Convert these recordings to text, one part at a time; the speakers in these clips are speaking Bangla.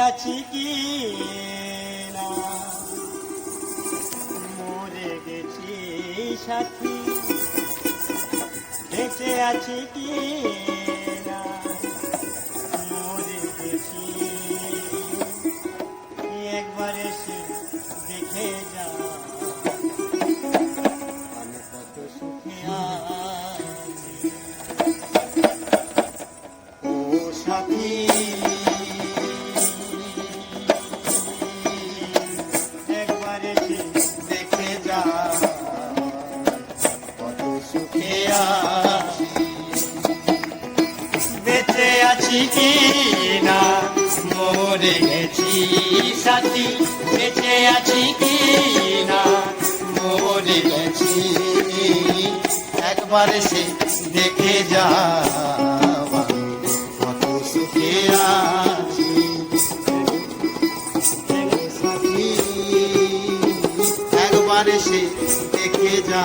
আছি কি না? মরে গেছি সাথী। বেঁচে আছি কি না? মরে গেছি। একবার এসে দেখে বেঁচে আছি কি না মরে গেছি সাথী, বেঁচে আছি কি না মরে গেছি। একবার সে দেখে যা কত সুখে সে দেখে যা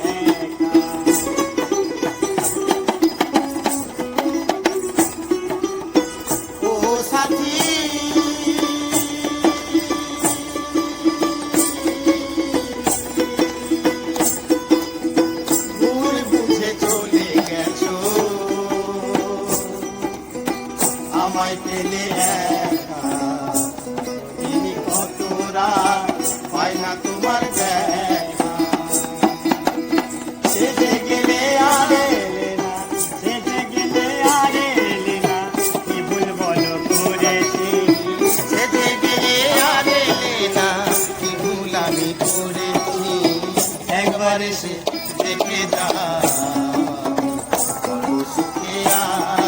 সেজে গেলে আর এলে না, সেজে গেলে আর না, কি ভুল বলো করেছি গেলে আর একবার দেখে কত সুখে আছি